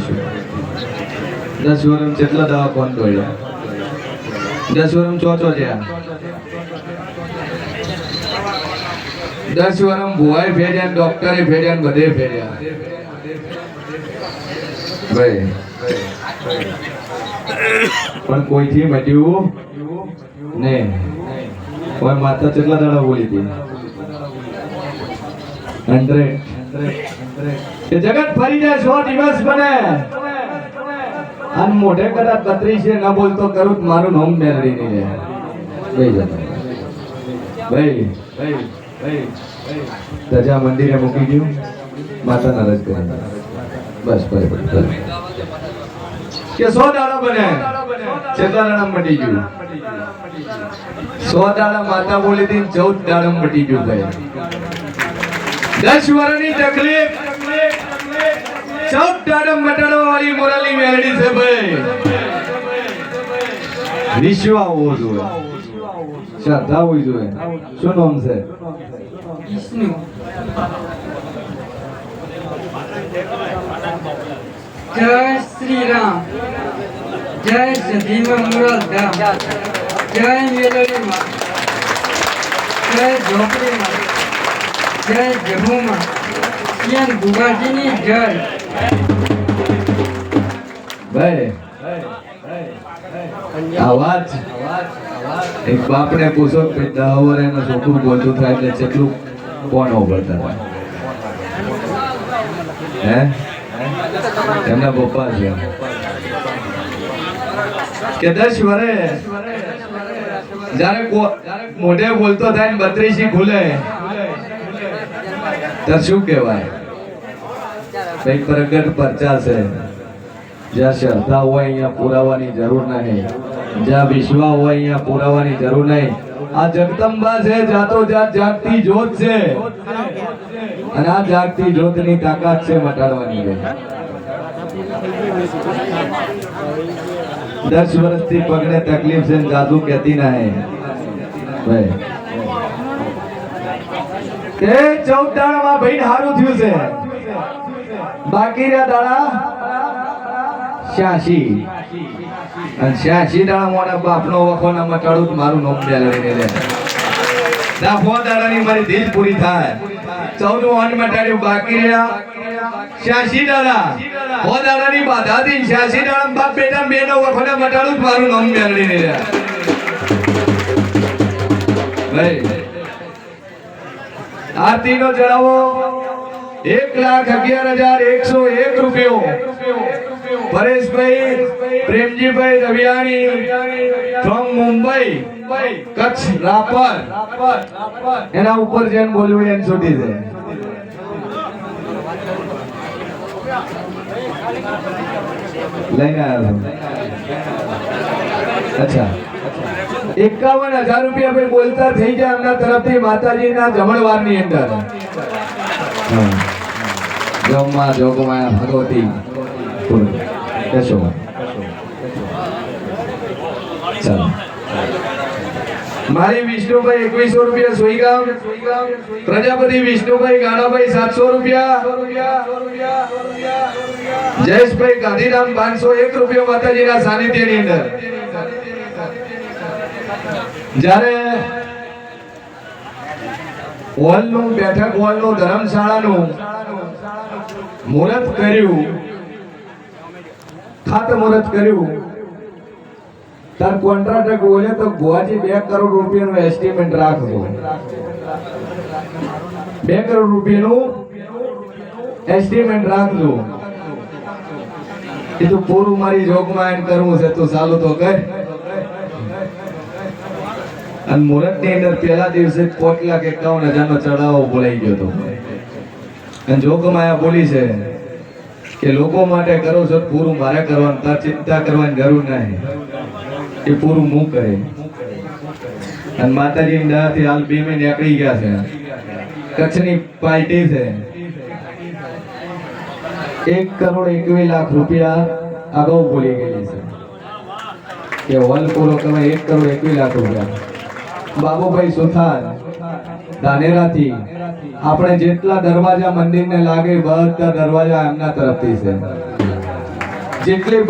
છે. માતા વર્ષ જેટલા દવાખાન દોડ્યા? દસ વર્ષ ચોચો જ્યાં દસ વર્ષ ભુવાએ ફેર્યા ડોક્ટરે ફેર્યા બધે ફેર્યા ભાઈ. પણ કોઈથી મટ્યું નહીં. કોઈ માતા કેટલા દાડા બોલી હતી? હંડ્રેડ. કે જગત ફરી જાય સો દિવસ બને. અને મોઢે કદાચ બત્રીસે ન બોલતો કરું મારું નામ મેળવી નહીં લે ભાઈ ભાઈ ભાઈ ભાઈ મંદિરે મૂકી ગયું માતા નારાજ કરે. બસ બસ કે સો દાડા બને. કેટલા દાડા મટી ગયું સો દાડા માતા બોલી હતી ચૌદ દાડા મટી ગયું ભાઈ. દસ તકલીફ. સૌ ટાડમ મટાડવા વાળી મોરાલી મેલડી છે ભાઈ વિશ્વ હોવો જોઈએ. શ્રદ્ધા હોવી જોઈએ. શું નામ છે? જય શ્રી રામ જય સધીમાં મુરલ જય મેલડી જય ઝોપડી જય જમ્મુ. માં સીએમ ગુગાજીની જય ભાઈ આવાજ એક બાપને પૂછો કે દહ વર્ષનું છોકરું બોલતું થાય એટલે કેટલું કોણ ઓગળતા થાય હે? એમના પપ્પા છે કે દસ વરે? જ્યારે મોઢે બોલતો થાય ને બત્રીસી ખુલે. તો શું કહેવાય? કઈ પ્રગટ પરચા જ્યાં શ્રદ્ધા હોય અહીંયા પુરાવાની જરૂર નહીં. જ્યાં વિશ્વા હોય અહીંયા પુરાવાની જરૂર નહીં. આ જગદંબા છે, જાતો જાત જાગતી જોત છે. અને આ જાગતી જોતની તાકાત છે મટાડવાની છે દસ વર્ષથી પગને તકલીફ છે જાદુ કહેતી નહીં. ભાઈ કે ચૌદ દાડામાં ભાઈ હારું થયું છે. બાકી રહ્યા દાડા શ્યાસી. અને શ્યાસી દાડા મોડા બાપનો વખો ના મટાડું તો મારું નોમ દે લઈને લે. દાડા દાડાની મારી દિલ પૂરી થાય. ચૌદ વાન મટાડ્યું, બાકી રહ્યા શ્યાસી દાડા. હો દાડાની બાધાથી શ્યાસી દાડા બાપ બેટા બેનો વખો ને મટાડું મારું નોમ લઈને લે. ભાઈ આરતી નો જણાવો. એક લાખ અગિયાર હજાર એકસો એક રૂપિયો. પરેશભાઈ, પ્રેમજીભાઈ રવિયાણી ફ્રોમ મુંબઈ, કચ્છ, રાપર. એના ઉપર જેમ બોલવું એમ છૂટી છે લઈને આવ્યો અચ્છા. એકાવન હજાર રૂપિયા ભાઈ બોલતા થઈ જાય એમના તરફથી માતાજીના જમણવારની અંદર. જમવા જોગમાં ભગવતી. મારી વિષ્ણુભાઈ એકવીસો રૂપિયા સોઈગામ. પ્રજાપતિ વિષ્ણુભાઈ ગાડાભાઈ સાતસો રૂપિયા. જયેશભાઈ ગાંધીધામ પાંચસો એક રૂપિયા માતાજીના સાનિધ્યની અંદર. જ્યારે હોલનું બેઠક હોલનું ધર્મશાળાનું મુહૂર્ત કર્યું, ખાતે મુહૂર્ત કર્યું, તાર કોન્ટ્રાક્ટર બોલે તો ગોવાજી બે કરોડ રૂપિયાનું એસ્ટિમેટ રાખજો. બે કરોડ રૂપિયાનું એસ્ટિમેટ રાખજો. એ તો પૂરું મારી જોગમાં એમ કરવું છે, તું ચાલુ તો કર. અને મુહૂર્તની અંદર પહેલા દિવસે કોટ લાખ એકાવન હજાર નો ચડાવો બોલાઈ ગયો હતો. અને જોગમાયા બોલી છે કે લોકો માટે કરો છો પૂરું મારે કરવાનું, તાર ચિંતા કરવાની જરૂર નહીં. એ પૂરું હું કરે અને માતાજી દયાથી હાલ બે મહિને નીકળી ગયા છે. કચ્છની પાર્ટી છે. એક કરોડ એકવીસ લાખ રૂપિયા અગાઉ બોલી ગયેલી છે. કે હોલ પૂરો કરવા એક કરોડ એકવીસ લાખ રૂપિયા. બાબુભાઈ સુથાર ધાનેરાથી. આપણે જેટલા દરવાજા મંદિરને લાગે બધા દરવાજા એમના તરફથી છે. જેટલી